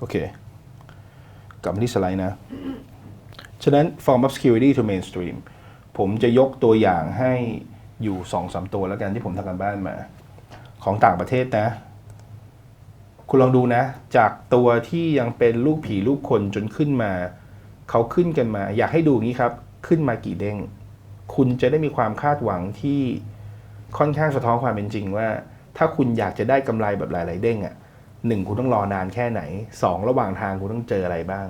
โอเค กลับมาที่สไลด์นะ ฉะนั้น form of security to mainstream ผมจะยกตัวอย่างให้อยู่สองสามตัวแล้วกันที่ผมทำกันบ้านมา ของต่างประเทศนะ คุณลองดูนะ จากตัวที่ยังเป็นลูกผีลูกคนจนขึ้นมา เขาขึ้นกันมา อยากให้ดูอย่างนี้ครับ ขึ้นมากี่เด้ง คุณจะได้มีความคาดหวังที่ค่อนข้างสะท้อนความเป็นจริงว่า ถ้าคุณอยากจะได้กำไรแบบหลาย ๆ เด้งอะ หนึ่งคุณต้องรอนานแค่ไหนสองระหว่างทางคุณต้องเจออะไรบ้าง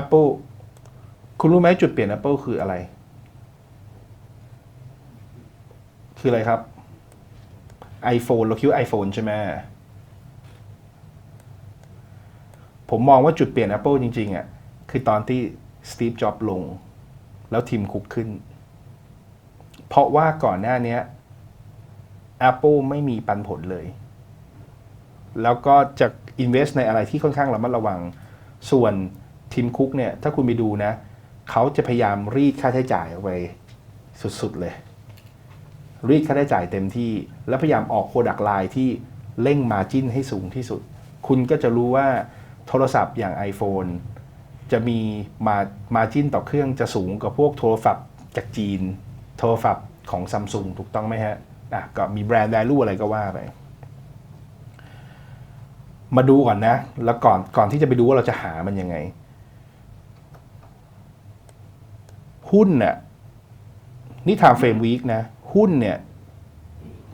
Apple คุณรู้ไหมจุดเปลี่ยน Apple คืออะไร คืออะไรครับ iPhone เราคิดว่า iPhone ใช่ไหมผมมองว่าจุดเปลี่ยน Apple จริง ๆอะคือตอนที่ Steve Jobs ลง แล้วทีมคุกขึ้น เพราะว่าก่อนหน้านี้ Apple ไม่มีปันผลเลย แล้วก็จะ invest ในอะไรที่ค่อนข้างระมัดระวัง ส่วนทีมคุกเนี่ย ถ้าคุณไปดูนะ เขาจะพยายามรีดค่าใช้จ่ายออกไปสุด ๆ เลย รีดค่าใช้จ่ายเต็มที่ แล้วพยายามออกโ r o ดักไลน์ที่เร่งมาจิ้นให้สูงที่สุด คุณก็จะรู้ว่าโทรศัพท์อย่าง iPhone จะมีมามาจิ้นต่อเครื่องจะสูงกว่าพวกโทรศัพท์จากจีน โทรศัพท์ของซัมซุงถูกต้องไหมฮะ อะก็มีแบรนด์ value อะไรก็ว่าไป มาดูก่อนนะ แล้วก่อนก่อนที่จะไปดูว่าเราจะหามันยังไง หุ้นเนี่ยนี่ทางเฟรมวีคนะ หุ้นเนี่ย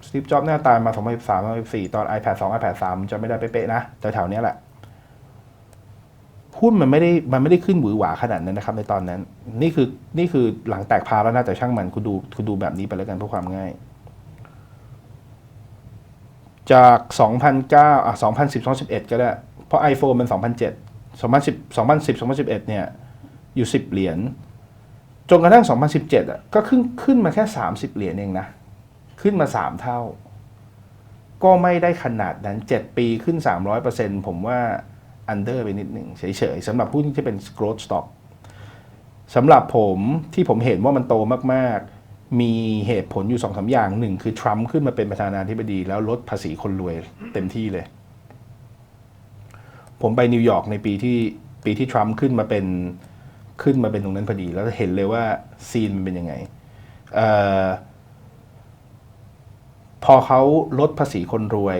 สตีฟจ็อบหน้าตายมา 2013 2014 ตอน iPad 2 iPad 3 จะไม่ได้เป๊ะๆนะแถวๆนี้แหละหุ้นมันไม่ได้มันไม่ได้ขึ้นหวือหวาขนาดนั้นนะครับ ในตอนนั้น นี่คือนี่คือหลังแตกพาแล้วนะแต่ช่างมันคุณดูคุณดูแบบนี้ไปแล้วกันเพื่อความง่าย จาก 2009อะ2010 2011 ก็ได้ เพราะ iPhone มัน 2007 2010 2010 2011 เนี่ย อยู่ 10 เหรียญ จนกระทั่ง 2017 อะ ก็ขึ้นขึ้นมาแค่ 30 เหรียญเองนะ ขึ้นมา 3 เท่า ก็ไม่ได้ขนาดนั้น 7 ปีขึ้น 300%ผมว่า under ไปนิดหนึ่งเฉยๆสำหรับหุ้นที่เป็น growth stock สำหรับผมที่ผมเห็นว่ามันโตมากๆ มีเหตุผลอยู่สองสาอย่างหนึ่งคือทรัมป์ขึ้นมาเป็นประธานาธิบดีแล้วลดภาษีคนรวยเต็มที่เลย ผมไปนิวยอร์กในปีที่ปีที่ทรัมป์ขึ้นมาเป็นขึ้นมาเป็นตรงนั้นพอดี แล้วเห็นเลยว่าซีนมันเป็นยังไงออพอเขาลดภาษีคนรวย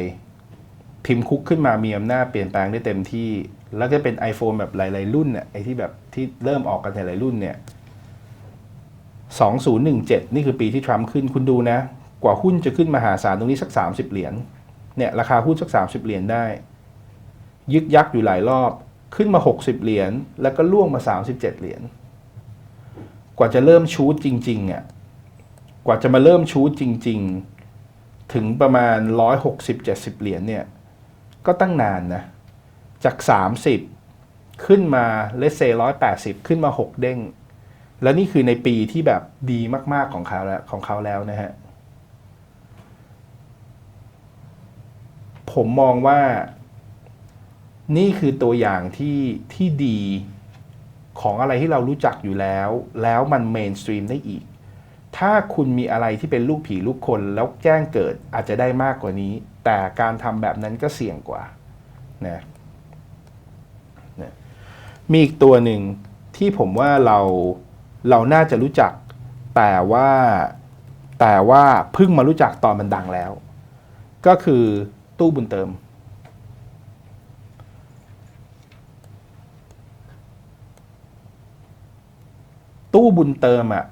ทีมพ์คุกขึ้นมามีอำนาจเปลี่ยนแปลงได้เต็มที่ แล้วก็เป็น iPhone แบบหลาย ๆ รุ่นเนี่ยไอ้ที่แบบที่เริ่มออกกันหลายๆรุ่นเนี่ย 2017 นี่คือปีที่ทรัมป์ขึ้นคุณดูนะ กว่าหุ้นจะขึ้นมาหาศาลตรงนี้สัก 30 เหรียญเนี่ยราคาหุ้นสัก 30 เหรียญได้ ยึกยักอยู่หลายรอบขึ้นมา 60 เหรียญแล้วก็ล่วงมา 37 เหรียญกว่าจะเริ่มชูดจริงๆอะกว่าจะมาเริ่มชูดจริง ๆ ถึงประมาณ 160-70 เหรียญเนี่ยก็ตั้งนานนะจาก 30 ขึ้นมาเลสเซร้อยแปดสิบขึ้นมา 6 เด้ง แล้วนี่คือในปีที่แบบดีมาก ๆ ของเขาแล้วของเขาแล้วนะฮะ ผมมองว่า นี่คือตัวอย่างที่ที่ดีของอะไรที่เรารู้จักอยู่แล้ว แล้วมันเมนสตรีมได้อีก ถ้าคุณมีอะไรที่เป็นลูกผีลูกคนแล้วแจ้งเกิดอาจจะได้มากกว่านี้ แต่การทำแบบนั้นก็เสี่ยงกว่านะนะมีอีกตัวหนึ่งที่ผมว่าเรา เราน่าจะรู้จัก แต่ว่าแต่ว่าเพิ่งมารู้จักตอนมันดังแล้ว ก็คือตู้บุญเติม ตู้บุญเติมอะ่ะ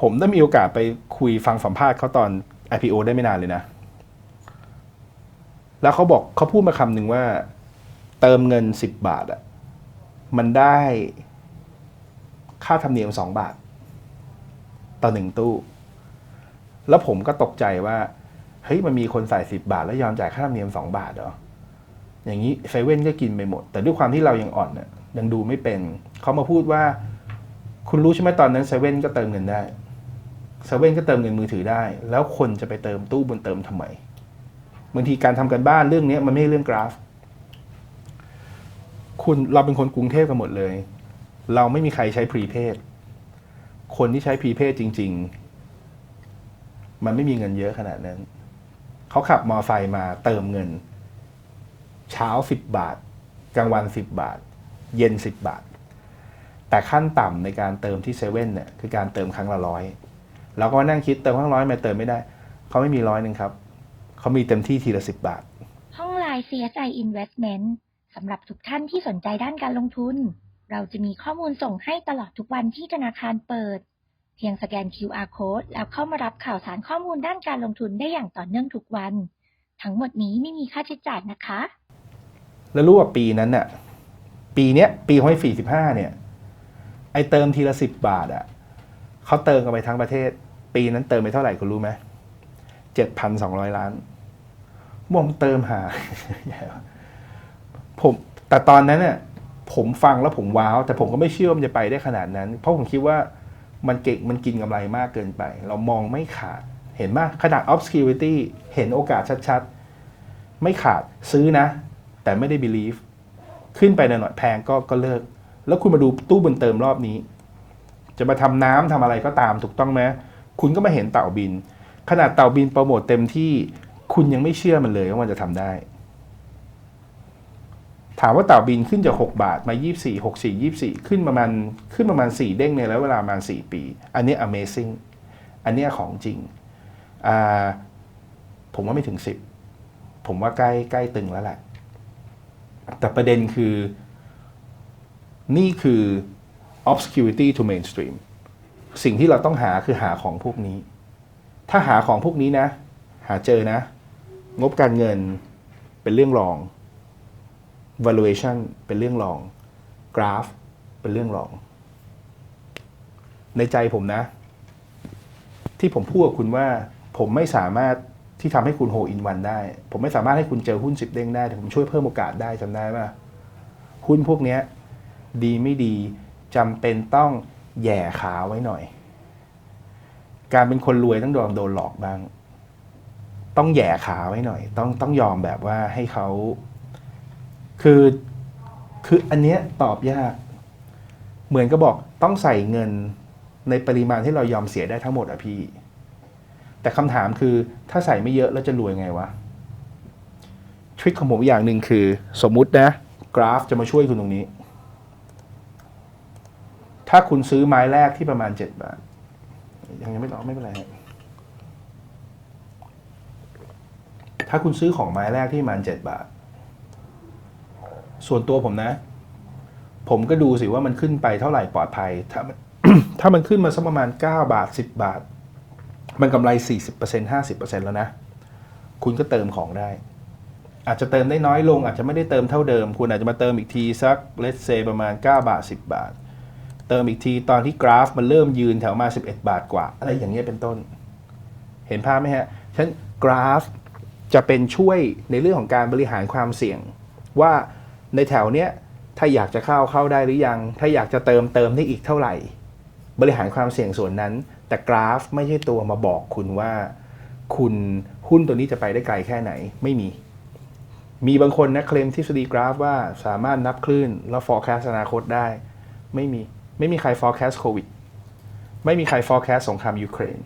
ผมได้มีโอกาสไปคุยฟังสัมภาษณ์เขาตอน IPO ได้ไม่นานเลยนะ แล้วเขาบอกเขาพูดมาคำหนึ่งว่า เติมเงิน10บาทอะ่ะ มันได้ค่าธรรมเนียม2บาท ต่อหนึ่งตู้ แล้วผมก็ตกใจว่า เฮ้ยมันมีคนใส่10บาท แล้วยอมจ่ายค่าธรรมเนียม2บาทเหรอ อย่างนี้เซเว่นก็กินไปหมด แต่ด้วยความที่เรายังอ่อนเนี่ยยังดูไม่เป็น เขามาพูดว่า คุณรู้ใช่ไหมตอนนั้นเซเว่นก็เติมเงินได้เซเว่นก็เติมเงินมือถือได้ แล้วคนจะไปเติมตู้บนเติมทำไมบางทีการทำกันบ้านเรื่องนี้มันไม่ใช่เรื่องกราฟ คุณเราเป็นคนกรุงเทพกันหมดเลย เราไม่มีใครใช้พรีเพดคนที่ใช้พรีเพดจริง ๆ มันไม่มีเงินเยอะขนาดนั้น เขาขับมอไซค์มาเติมเงิน เช้าสิบบาท กลางวันสิบบาท เย็นสิบบาท แต่ขั้นต่ำในการเติมที่เซเว่นเนี่ยคือการเติมครั้งละร้อยเราก็มานั่งคิดเติมครั้งร้อยทำไมเติมไม่ได้ เขาไม่มีร้อยหนึ่งครับ เขามีเต็มที่ทีละสิบบาท ห้องไลน์ CSI Investment สำหรับทุกท่านที่สนใจด้านการลงทุน เราจะมีข้อมูลส่งให้ตลอดทุกวันที่ธนาคารเปิด เพียงสแกน QR Code แล้วเข้ามารับข่าวสารข้อมูลด้านการลงทุนได้อย่างต่อเนื่องทุกวัน ทั้งหมดนี้ไม่มีค่าใช้จ่ายนะคะ แล้วรู้ว่าปีนั้นน่ะ ปีเนี้ยปีของสี่สิบห้าเนี่ย ไอเติมทีละสิบบาทอะเขาเติมกันไปทั้งประเทศ ปีนั้นเติมไปเท่าไหร่คุณรู้ไหมเจ็ดพันสองร้อยล้านมองเติมหา ผมแต่ตอนนั้นเนี่ยผมฟังแล้วผมว้าว แต่ผมก็ไม่เชื่อว่ามันจะไปได้ขนาดนั้น เพราะผมคิดว่ามันเก่งมันกินกำไรมากเกินไป เรามองไม่ขาดเห็นไหมขนาด obscurity เห็นโอกาสชัดๆ ไม่ขาดซื้อนะ แต่ไม่ได้ believe ขึ้นไปหน่อยๆแพงก็ก็เลิก แล้วคุณมาดูตู้บนเติมรอบนี้ จะมาทำน้ำทำอะไรก็ตามถูกต้องไหมคุณก็มาเห็นเต่าบิน ขนาดเต่าบินโปรโมทเต็มที่คุณยังไม่เชื่อมันเลยว่ามันจะทำได้ ถามว่าเต่าบินขึ้นจาก 6 บาทมา 24 64 24 ขึ้นประมาณขึ้นประมาณ 4 เด้งในแล้วเวลาประมาณ 4 ปี อันนี้ amazing อันนี้ของจริง ผมว่าไม่ถึง 10 ผมว่าใกล้ใกล้ตึงแล้วแหละ แต่ประเด็นคือ นี่คือ obscurity to mainstream สิ่งที่เราต้องหาคือหาของพวกนี้ ถ้าหาของพวกนี้นะ หาเจอนะ งบการเงินเป็นเรื่องรอง valuation เป็นเรื่องรอง กราฟ เป็นเรื่องรอง ในใจผมนะ ที่ผมพูดกับคุณว่า ผมไม่สามารถที่ทำให้คุณโฮอินวันได้ ผมไม่สามารถให้คุณเจอหุ้นสิบเด้งได้ แต่ผมช่วยเพิ่มโอกาสได้จำได้ป่ะ หุ้นพวกเนี้ย ดีไม่ดีจำเป็นต้องแย่ขาไว้หน่อย การเป็นคนรวยต้องโดนโดนหลอกบ้าง ต้องแย่ขาไว้หน่อย ต้องต้องยอมแบบว่าให้เขา คือคืออันเนี้ยตอบยาก เหมือนก็บอกต้องใส่เงินในปริมาณที่เรายอมเสียได้ทั้งหมดอะพี่ แต่คำถามคือถ้าใส่ไม่เยอะแล้วจะรวยไงวะทริคของผมอย่างหนึ่งคือ สมมุตินะ กราฟจะมาช่วยคุณตรงนี้ ถ้าคุณซื้อไม้แรกที่ประมาณ 7 บาท ยังยังไม่ตอบไม่เป็นไร ถ้าคุณซื้อของไม้แรกที่ประมาณ 7 บาท ส่วนตัวผมนะ ผมก็ดูสิว่ามันขึ้นไปเท่าไหร่ปลอดภัย ถ้ามันถ้ามันขึ้นมาสักประมาณ 9 บาท 10 บาท มันกำไร 40% 50%แล้วนะ คุณก็เติมของได้ อาจจะเติมได้น้อยลง อาจจะไม่ได้เติมเท่าเดิม คุณอาจจะมาเติมอีกทีสัก let's say ประมาณ 9 บาท 10 บาท เติมอีกทีตอนที่กราฟมันเริ่มยืนแถวมา 11 บาทกว่า อะไรอย่างเงี้ยเป็นต้น เห็นภาพไหมฮะฉะนั้นกราฟจะเป็นช่วยในเรื่องของการบริหารความเสี่ยงว่า ในแถวเนี้ยถ้าอยากจะเข้าเข้าได้หรือยัง ถ้าอยากจะเติมเติมได้อีกเท่าไหร่ บริหารความเสี่ยงส่วนนั้น แต่กราฟไม่ใช่ตัวมาบอกคุณว่า คุณหุ้นตัวนี้จะไปได้ไกลแค่ไหนไม่มี มีบางคนนะเคลมทฤษฎีกราฟว่าสามารถนับคลื่นแล้ว forecast อนาคตได้ ไม่มีไม่มีใคร forecast โควิดไม่มีใคร forecast สงครามยูเครน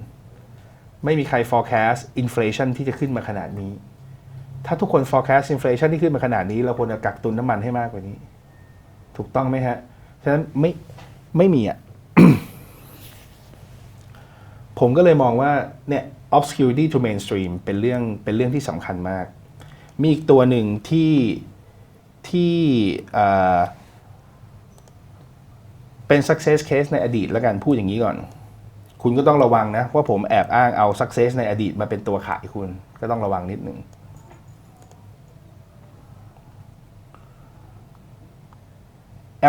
ไม่มีใคร forecast inflation ที่จะขึ้นมาขนาดนี้ ถ้าทุกคน forecast inflation ที่ขึ้นมาขนาดนี้ เราควรจะกักตุนน้ำมันให้มากกว่านี้ ถูกต้องไหมฮะ ฉะนั้นไม่ไม่มีอะ ผมก็เลยมองว่าเนี่ย obscurity to mainstream เป็นเรื่องเป็นเรื่องที่สำคัญมาก มีอีกตัวหนึ่งที่ที่เอ่อเป็น success case ในอดีตแล้วกันพูดอย่างนี้ก่อน คุณก็ต้องระวังนะว่าผมแอบอ้างเอา success ในอดีตมาเป็นตัวขายคุณ ก็ต้องระวังนิดหนึ่ง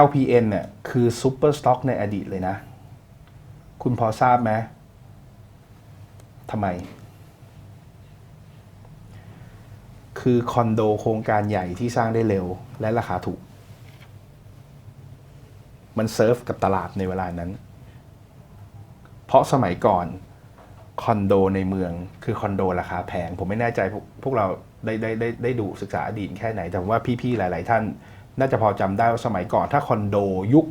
LPN เนี่ยคือ super stock ในอดีตเลยนะ คุณพอทราบไหมทำไม คือคอนโดโครงการใหญ่ที่สร้างได้เร็วและราคาถูก มันเซิร์ฟกับตลาดในเวลานั้น เพราะสมัยก่อนคอนโดในเมืองคือคอนโดราคาแพง ผมไม่แน่ใจพวกพวกเราได้ได้ได้ได้ดูศึกษาอดีตแค่ไหน แต่ว่าพี่ๆ หลาย ๆ ท่าน น่าจะพอจำได้ว่าสมัยก่อน ถ้าคอนโดยุค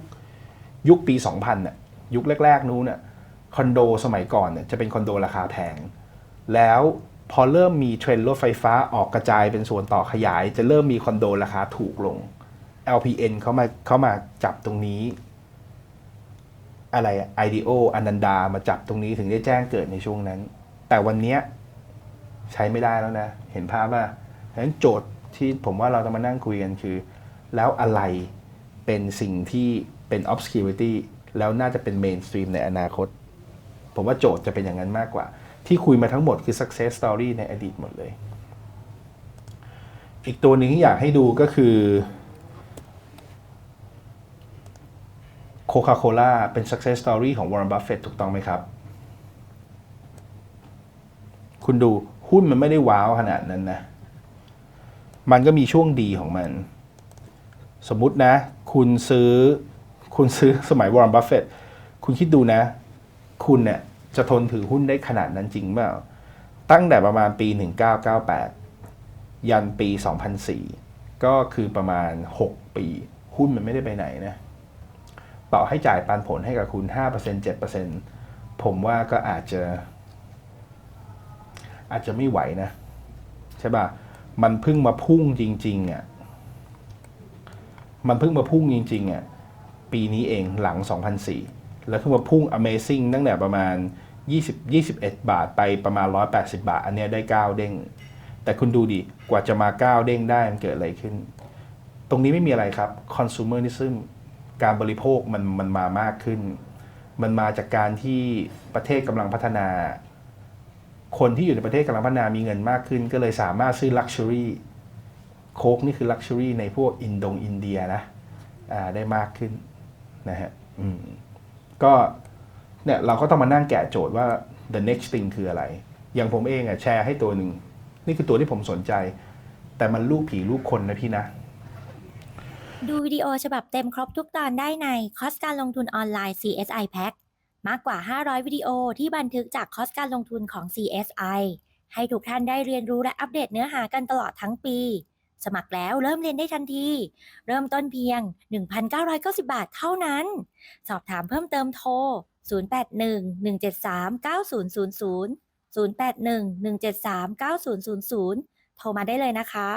ยุคปี 2000น่ะยุคแรก ๆ นู้นน่ะคอนโดสมัยก่อนเนี่ยจะเป็นคอนโดราคาแพง แล้วพอเริ่มมีเทรนด์รถไฟฟ้าออกกระจายเป็นส่วนต่อขยาย จะเริ่มมีคอนโดราคาถูกลง LPN เขามาเขามาจับตรงนี้ อะไรไอเดโอนันดามาจับตรงนี้ถึงได้แจ้งเกิดในช่วงนั้น แต่วันนี้ใช้ไม่ได้แล้วนะ เห็นภาพว่าฉะนั้นโจทย์ที่ผมว่าเราจะมานั่งคุยกันคือ แล้วอะไรเป็นสิ่งที่เป็น obscurity แล้วน่าจะเป็น mainstream ในอนาคต ผมว่าโจทย์จะเป็นอย่างนั้นมากกว่า ที่คุยมาทั้งหมดคือ success story ในอดีตหมดเลย อีกตัวหนึ่งที่อยากให้ดูก็คือโคคาโคล่าเป็น success story ของ Warren Buffett ถูกต้องไหมครับ คุณดูหุ้นมันไม่ได้ว้าวขนาดนั้นนะ มันก็มีช่วงดีของมัน สมมุตินะ คุณซื้อคุณซื้อสมัย Warren Buffett คุณคิดดูนะ คุณเนี่ยจะทนถือหุ้นได้ขนาดนั้นจริงเปล่า ตั้งแต่ประมาณปี 1998 ยันปี 2004 ก็คือประมาณ 6 ปี หุ้นมันไม่ได้ไปไหนนะต่อให้จ่ายปันผลให้กับคุณ 5% 7%ผมว่าก็อาจจะ อาจจะไม่ไหวนะ ใช่ป่ะ มันเพิ่งมาพุ่งจริง ๆอะ มันเพิ่งมาพุ่งจริงๆอะปีนี้เองหลัง 2004 แล้วเพิ่งมาพุ่ง Amazing ตั้งแต่ประมาณ 20 21 บาทไปประมาณ 180 บาท อันเนี้ยได้ 9 เด้ง แต่คุณดูดิ กว่าจะมา 9 เด้งได้มันเกิดอะไรขึ้น ตรงนี้ไม่มีอะไรครับ consumerism การบริโภคมันมันมามากขึ้น มันมาจากการที่ประเทศกำลังพัฒนา คนที่อยู่ในประเทศกำลังพัฒนามีเงินมากขึ้น ก็เลยสามารถซื้อ Luxury โค้กนี่คือ Luxury ในพวกอินโดงอินเดียนะได้มากขึ้นนะฮะก็เนี่ยเราก็ต้องมานั่งแกะโจทย์ว่า the next thing คืออะไร อย่างผมเองอะแชร์ให้ตัวหนึ่ง นี่คือตัวที่ผมสนใจ แต่มันลูกผีลูกคนนะพี่นะ ดูวิดีโอฉบับเต็มครบทุกตอนได้ในคอสการลงทุนออนไลน์ CSI Pack มากกว่า 500 วิดีโอที่บันทึกจากคอสการลงทุนของ CSI ให้ทุกท่านได้เรียนรู้และอัปเดตเนื้อหากันตลอดทั้งปี สมัครแล้วเริ่มเรียนได้ทันที เริ่มต้นเพียง 1,990 บาทเท่านั้น สอบถามเพิ่มเติมโทร 0811739000 0811739000 โทรมาได้เลยนะคะ